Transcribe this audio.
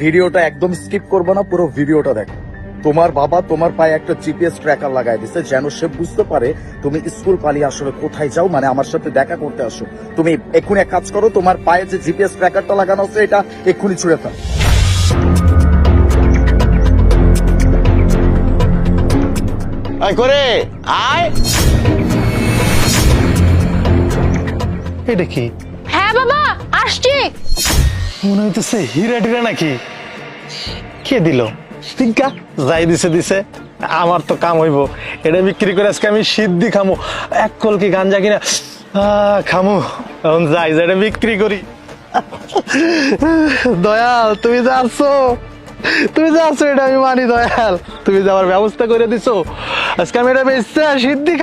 ভিডিওটা একদম স্কিপ করব না পুরো ভিডিওটা দেখো। তোমার বাবা তোমার পায়ে একটা জিপিএস ট্র্যাকার লাগাই দিছে যেন সে বুঝতে পারে তুমি স্কুল পালিয়ে আসলে কোথায় যাও মানে আমার সাথে দেখা করতে আসো। তুমি এক্ষুনি এক কাজ করো তোমার পায়ে যে জিপিএস ট্র্যাকারটা লাগানো আছে এটা এক্ষুনি ছুড়ে ফেল। আয় করে আয়। এটা কি? হ্যাঁ বাবা আসছি। মনে হইতেছে হীরা টিরা নাকি? কে দিল? টিকা যাই দিছে দিছে। আমার তো কাম হইব। এটা বিক্রি করে আজকে আমি সিদ্ধি খামু। এক কলকি গাঞ্জা কিনা? খামু। এখন যাই যাই বিক্রি করি। দয়াল, তুমি যা আসছো। তুমি যা আসছো, এটা আমি মানি, দয়াল। তুমি যাওয়ার ব্যবস্থা করে দিছো। আজকে আমি এটা বেচতে সিদ্ধি